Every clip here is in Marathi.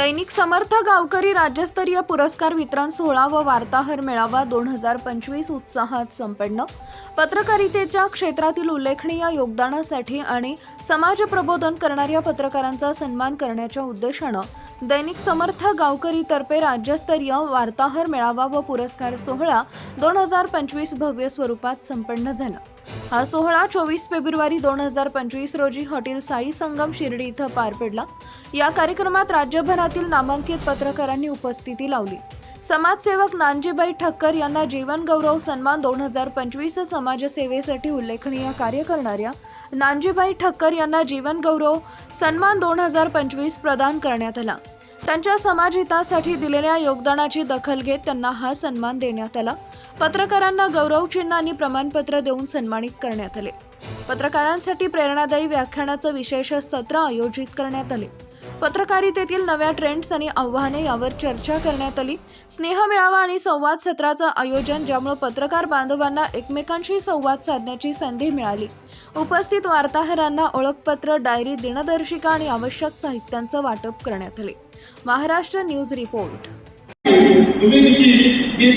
दैनिक समर्थ गावकरी राज्यस्तरीय पुरस्कार वितरण सोहळा व वार्ताहर मेळावा दोन हजार पंचवीस उत्साहात संपन्न. पत्रकारितेच्या क्षेत्रातील उल्लेखनीय योगदानासाठी आणि समाज प्रबोधन करणाऱ्या पत्रकारांचा सन्मान करण्याच्या उद्देशानं दैनिक समर्थ गावकरीतर्फे राज्यस्तरीय वार्ताहर मेळावा व पुरस्कार सोहळा दोन हजार पंचवीस भव्य स्वरूपात संपन्न झाला. हा सोहळा चोवीस फेब्रुवारी दोन हजार पंचवीस रोजी हॉटेल साई संगम शिर्डी इथं पार पडला. या कार्यक्रमात राज्यभरातील नामांकित पत्रकारांनी उपस्थिती लावली. समाजसेवक नानजीबाई ठक्कर यांना जीवनगौरव सन्मान दोन हजार पंचवीस समाजसेवेसाठी उल्लेखनीय कार्य करणाऱ्या नानजीबाई ठक्कर यांना जीवनगौरव सन्मान दोन हजार पंचवीस प्रदान करण्यात आला. त्यांच्या समाजहितासाठी दिलेल्या योगदानाची दखल घेत त्यांना हा सन्मान देण्यात आला. पत्रकारांना गौरव चिन्ह आणि प्रमाणपत्र देऊन सन्मानित करण्यात आले. पत्रकारांसाठी प्रेरणादायी व्याख्यानाचं विशेष सत्र आयोजित करण्यात आले. पत्रकारितेतील नव्या ट्रेंड्स आणि आव्हाने यावर चर्चा करण्यात आली. स्नेह मेळावा आणि संवाद सत्राचं आयोजन ज्यामुळे पत्रकार बांधवांना एकमेकांशी संवाद साधण्याची संधी मिळाली. उपस्थित वार्ताहरांना ओळखपत्र डायरी दिनदर्शिका आणि आवश्यक साहित्यांचं वाटप करण्यात आले. Maharashtra news report. तुम्ही देखील हे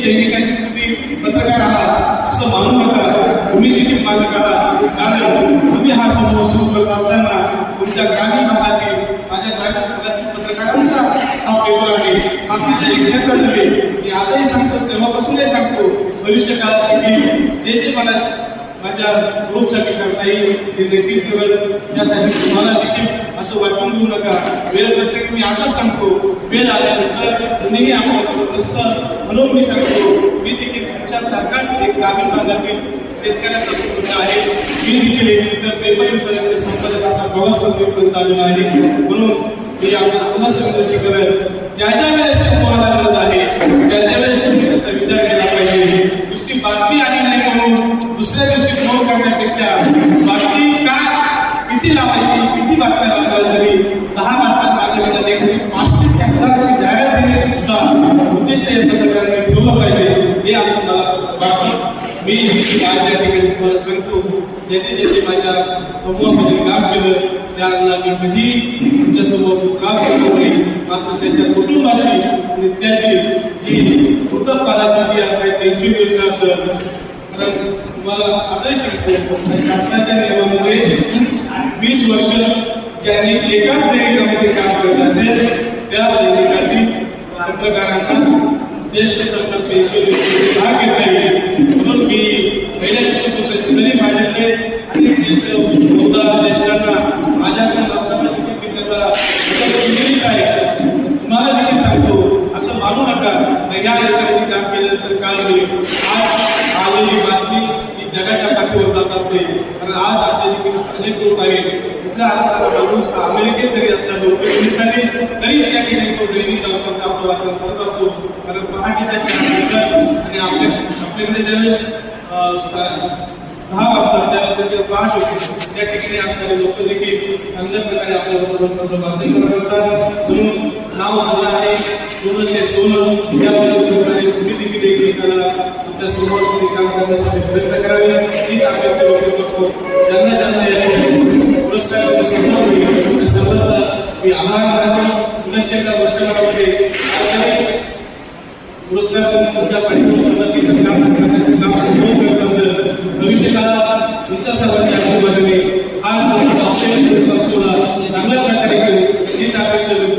तुम्ही पत्रकार आहात असं मानू नका. तुम्ही देखील पत्रकार आहात. कारण आम्ही हा समूह सुरू करत असताना तुमच्या ग्रामीण भागात माझ्या ग्रामीण भागातील पत्रकारांचा हा पेपर आहे. आमची जरी विनंती मी आजही सांगतो तेव्हापासूनही सांगतो भविष्य काळात देखील जे जे मला माझ्या ग्रुपसाठी करता येईल ते नक्कीच यासाठी तुम्हाला देखील असं वाटून घेऊ नका. वेळ प्रसंगी मी आताच सांगतो. वेळ आल्यानंतर कुणीही आम्हाला नसतं म्हणून मी सांगतो मी देखील तुमच्या एक ग्रामीण भागातील शेतकऱ्याचा आहे. मी देखील पेपर संपादक असा प्रवास आलेला आहे. म्हणून मी आपल्याला पुन्हा करत ज्या ज्या वेळेस तुम्हाला गरज आहे त्या त्या वेळेस तुम्ही त्याचा विचार केला पाहिजे. नुसती बातमी आली नाही म्हणून दुसऱ्या दिवशी फोन करण्यापेक्षा बातमी काय किती लावायची किती बातम्या लावायच्या तरी दहा बातम्या मागे देखील पाचशे ते जाहिरात देण्याचे सुद्धा उद्देश या पत्रकारांनी ठेवलं पाहिजे. हे असं मला वाटतं. मी माझ्या या ठिकाणी तुम्हाला सांगतो जेथे जेथे माझ्या समूहामध्ये काम केलं त्या मी तुमच्यासमोर त्रास होतो मात्र त्याच्या कुटुंबाची आणि त्याची जी वृद्धकालाची जी आहे पेन्शन योजना असेल कारण तुम्हाला आजही सांगतो शासनाच्या नियमामध्ये वीस वर्ष ज्यांनी एकाच दैनिकामध्ये काम करत असेल त्या दैनिकातील पत्रकारांना ज्येष्ठ सरकार पेन्शन योजनेचे भाग घेता येईल म्हणून मी पहिल्या दिवसापासून जरी माझ्याकडे अनेक ज्येष्ठ होता ज्येष्ठांना माझ्याकडे असताना देखील मी त्याचा मदत केलेलीच आहे तुम्हाला देखील सांगतो असं मानू नका का या एकाने काम केल्यानंतर काय होईल आज आलेली बातमी ही जगाच्या पाठीवर जात असते कारण आज आपल्या देखील अनेक लोक आहेत माणूस अमेरिकेत जरी असला नोकरी तरी त्या ठिकाणी तो दैनिक आपण काम करत असतो कारण पहाटेच्या आणि आपल्या आपल्याकडे ज्यावेळेस दहा वाजता त्यावेळेस त्याचे पाच होते. त्या ठिकाणी असणारे लोक देखील चांगल्या प्रकारे आपल्याबरोबर वर्तमानपत्र वाचन करत असतात. म्हणून नाव आपलं आहे. सोनं ते सोनं या प्रकारे तुम्ही देखील एकमेकाला आपल्यासमोर काम करण्यासाठी प्रयत्न करावे. हीच अपेक्षा व्यक्त करतो. ज्यांना ज्यांना या ठिकाणी पुरस्कार समोर होईल. त्या सर्वांचा मी आभार मानतो. पुनश्च एकदा वर्षभरामध्ये आजही पुरस्कार तुमच्या पाठीवर समस्येचं काम करण्याचे काम सुरू